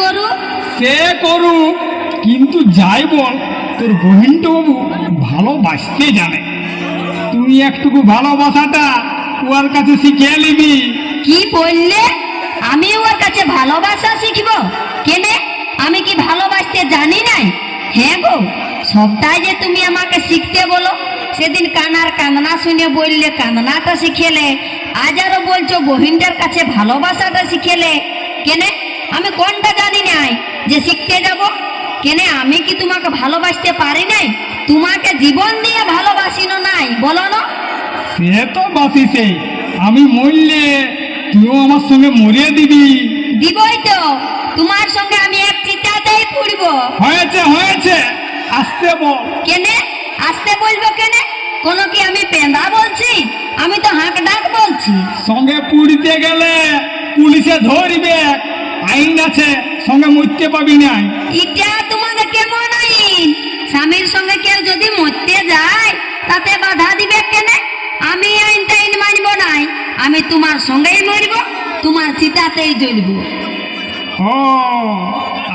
করুক সে করুক কিন্তু যাই বল তোর বহিনটা বাবু ভালোবাসতে জানে। তুই একটুকু ভালোবাসাটা ওর কাছে শিখিয়ে নিবি। কি বললে? আমি ওর কাছে ভালোবাসা শিখব? কেনে? আমি কি ভালোবাসতে জানি নাই? হ্যাঁ গো সবটাই যে তুমি আমাকে শিখতে বলো। সেদিন কানার কান্না শুনে বললে কান্নাটা শিখেলে। আজ আরও বলছো বহিনটার কাছে ভালোবাসাটা শিখেলে। কেনে? আমি কোনটা জানি নাই? যে শিখতে যাব? কেনে আমি কি তোমাকে ভালোবাসতে পারি নাই? তোমাকে জীবন দিয়ে ভালোবাসিনো নাই বলো না। সে তো বাসিছে আমি মরলে তুইও আমার সঙ্গে মরিয়ে দিবি। দিবই তো। তোমার সঙ্গে আমি এক চিতাতেই পুড়ব হয়েছে হয়েছে। আসতে বল কেনে? আসতে বলব কেনে? কোনো কি আমি পেন্দা বলছি? আমি তো হাঁক ডাক বলছি। সঙ্গে পুড়িতে গেলে পুলিশে ধরবে। আইন আছে সঙ্গে মরতে পাবি নাই এটা তোমাদের কেমন আইন? স্বামীর সঙ্গে কেউ যদি মরতে যায় তাতে বাধা দিবে কেনে? আমি আইন টাইন মানব নাই। আমি তোমার সঙ্গেই মরব তোমার চিতাতেই জ্বলব। ও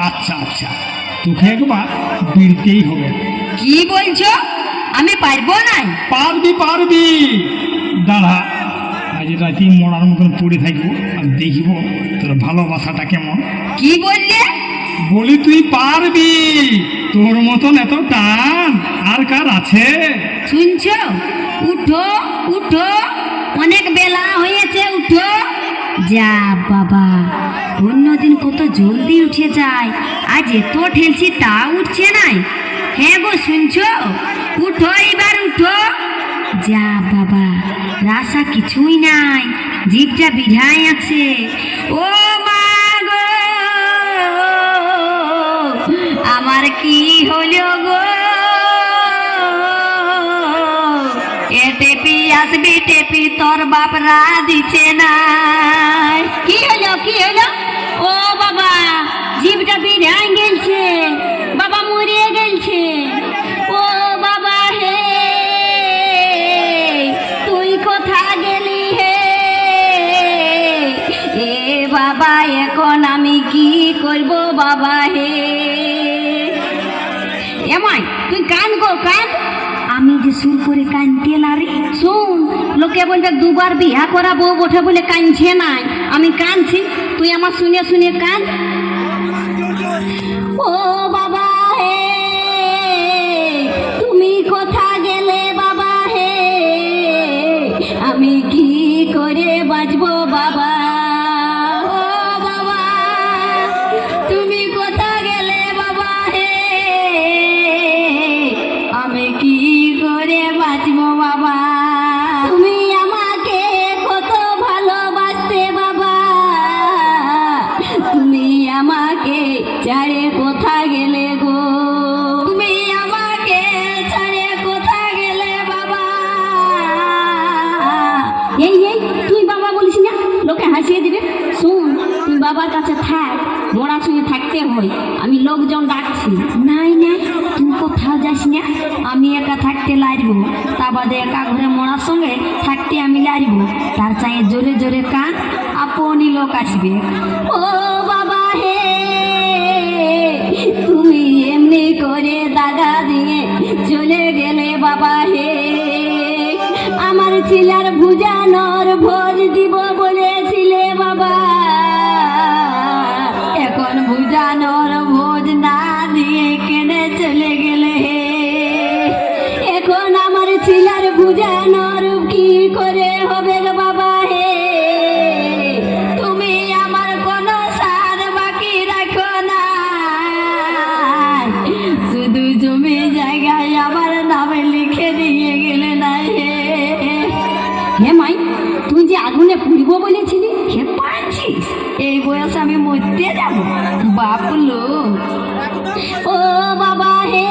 আচ্ছা আচ্ছা। তোকে একবার বিড়তেই হবে। কি বলছো? আমি পারব নাই? পারবি পারবি। দাঁড়া আজ রাতে মরার মতন পড়ে থাকব আর দেখব তোর ভালোবাসাটা কেমন? কি বললে? বলি তুই পারবি। তোর মতন এত টান আর কার আছে? শুনছ? উঠো উঠো। অনেক বেলা হয়েছে উঠো। যা বাবা অন্যদিন কত জলদি উঠে যায়। আজ এত ঠেলছি তা উঠছে নাই। হ্যাঁ গো শুনছ? উঠো এবার উঠো। যা বাবা রাসা কিছুই নাই জিভটা বিঝাই আছে। ও মা গো, আমার কি হলো গো? এ টেপি আসবি, টেপি তোর বাপরা দিছে না। করব বাবা হে। এমাই তুই কান গো, কান। আমি যে সুর করে কানতে লারি শুন। লোকে বলবে, দুবার বিয়া করা বউ ওঠে বলে কানছে নাই। আমি কানছি, তুই আমার শুনে শুনে কান। ও বাবা হে, তুমি কোথা গেলে বাবা হে? আমি কি করে বাঁচবো বাবা বাবার কাছে থাক মোড়া সঙ্গে থাকতে হয়। আমি লোকজন ডাকছি। নাই না, তুই কোথাও যাস না, আমি একা থাকতে লারব। তা বাদে একা ঘরে মোড়ার সঙ্গে থাকতে আমি লারব। তার চাই জোরে জোরে কান, আপনি লোক আসবে। ভুজানোর কি করে হবে বাবা হে? তুমি আমার সার বাকি রাখো না। শুধু জমি জায়গায় নামে লিখে দিয়ে গেলে না হে? হে মাই, তুই যে আগুনে হে এই বয়সে আমি মরতে যাব। বাপলো ও বাবা হে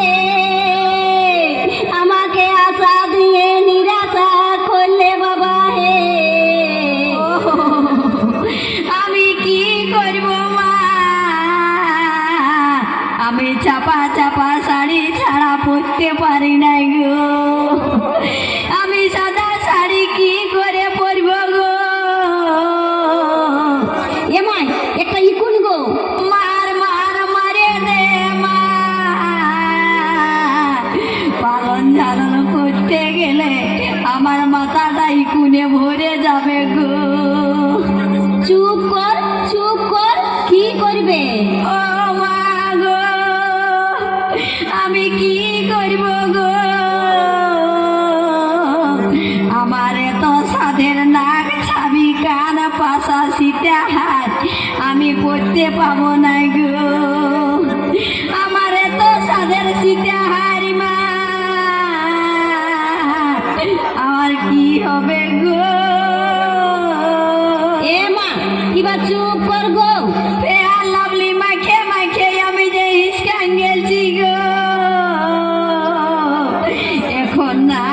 চাপা চাপা শাড়ি ছাড়া পরতে পারি নাই গো। আমি সাদা শাড়ি কি করে পরব গো? এমাই একটা ইকুন গো। মার মার মারে দে মা। পালন ধারণ করতে গেলে আমার মাথাটা ইকুনে ভরে যাবে গো। চুপ কর চুপ কর কি করবে? ও আমি কি করব গো? আমার এত সাধের নাক ছাবি, কান পাশা সীতা হাত আমি পড়তে পাবো না গো। I'm not.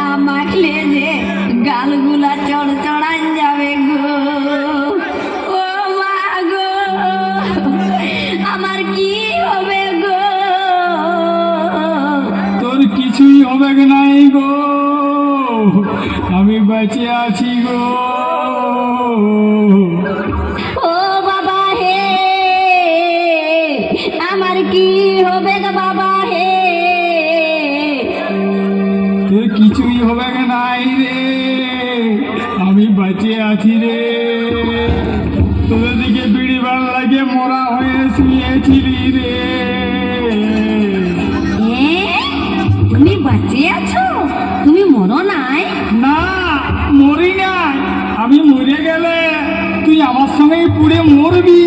তুমি বাঁচে আছো তুমি মরো নাই? না মরি নাই। আমি মরে গেলে তুই আমার সঙ্গেই পুড়ে মরবি।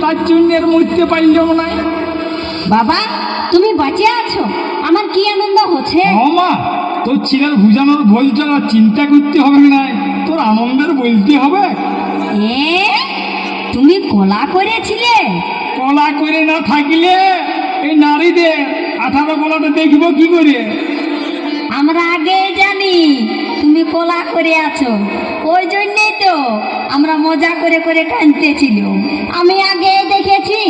তার জন্য মরতে পারলাম নাই বাবা তুমি বাঁচে আছো? আমার কি আনন্দ হচ্ছে? মা তোর ছেলের বুঝানোর বলটা চিন্তা করতে হবে না। তোর আনন্দের বলতে হবে। এ তুমি কলা করেছিলে? কলা করে না থাকলে এই নারীদের আঠারো কলাটা দেখব কি করে? আমরা আগে জানি তুমি কলা করে আছো। ওই জন্যই তো আমরা মজা করে করে কাঁদতেছিল আমি আগে দেখেছি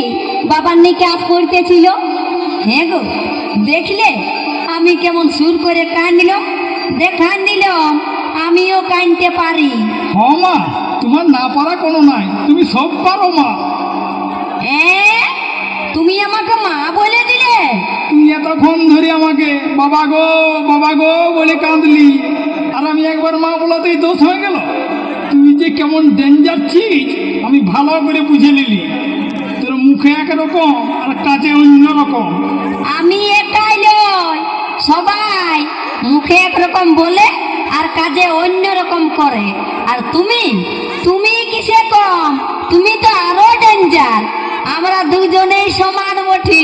বাবার নিকাশ করতেছিল। হ্যাঁ গো দেখলে? আমি কেমন সুর করে কাঁদলাম। দেখান দিলাম আমিও কাঁদতে পারি। হ মা তোমার না পারা কোনো নাই। তুমি সব পারো মা। এ তুমি আমাকে মা বলে দিলে? তুমি এতক্ষণ ধরে আমাকে বাবা গো বাবা গো বলে কাঁদলি। আর আমি একবার মা বলাতেই দোষ হয়ে গেল? তুই যে কেমন ডেঞ্জার ছিস আমি ভালো করে বুঝে নিলি। তোর মুখে একরকম আর কাজে অন্য রকম। আমি এটাই নয় সবাই মুখে একরকম বলে আর কাজে অন্য রকম করে। আর তুমি? তুমি কিসে কম? তুমি তো আরও ডেঞ্জার আমরা দুজনেই সমান বঠি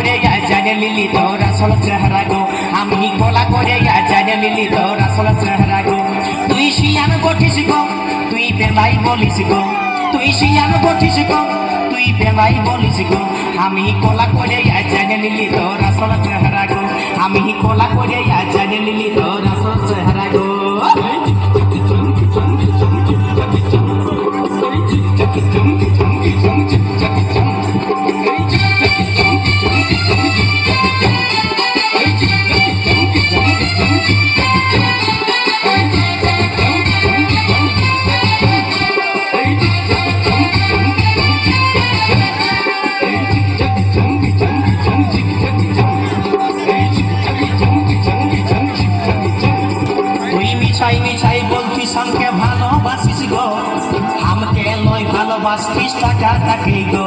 করে জানে লিলি তোর আসল চেহারা গো। আমি গলা করে জানে লিলি তোর আসল চেহারা গো। তুই শিয়ান গঠিস গো, তুই বেলাই বলিস গো। তুই শিয়ান গঠিস গো, তুই বেলাই বলিস গো। আমি গলা করে জানে লিলি তোর আসল চেহারা গো। আমি গলা করে জানে লিলি তোর আসল চেহারা গো। নয় ভালোবাসিস টাকা তাকে গো।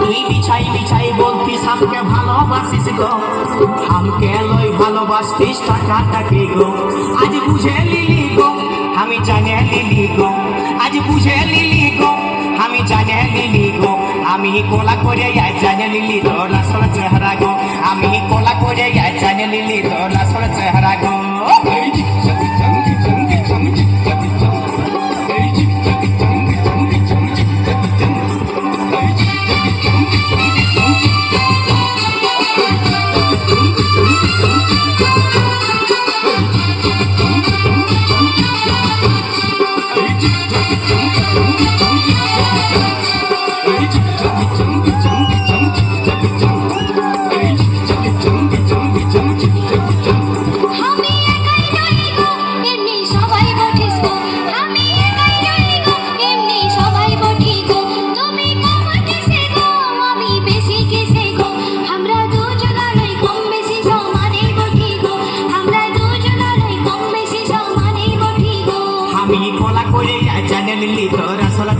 তুই মিছাই মিছাই বলছিস আমাকে ভালোবাসিস গো। আমাকে লই ভালোবাসিস টাকা তাকে গো। আজ বুঝে লিলি গো, আমি জানে লিলি গো। আজ বুঝে লিলি গো, আমি জানে লিলি গো। আমি কোলা করে যাই জানে লিলি তোর আসল চেহারা গো। আমি কোলা করে যাই জানে লিলি তোর আসল চেহারা গো।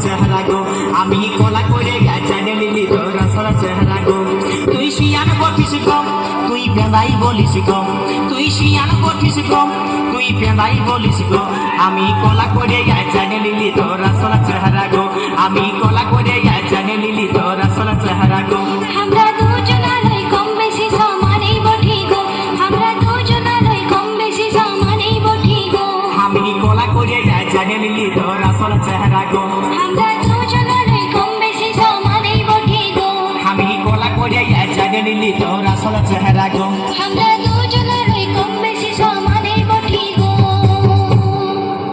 চেহারা গো। আমি কলা করে জানে লিলি তোর আসল চেহারা গো। তুই শিয়ান বটিস গো তুই পেঁদাই বলিস গো। তুই শিয়ান বটিস গো তুই পেঁদাই বলিস গো। আমি কলা করে জানে লিলি তোর আসল চেহারা গো। আমি কলা করে জানে লিলি তোর আসল চেহারা গো। আমরা কম কম করে জানে লিলি তোর আসল চেহারা গো আমরা দুজনারই কম বেশি সমানই বঠি গো। আমি কলা করে জানে নিলি তোর আসল চেহারা গো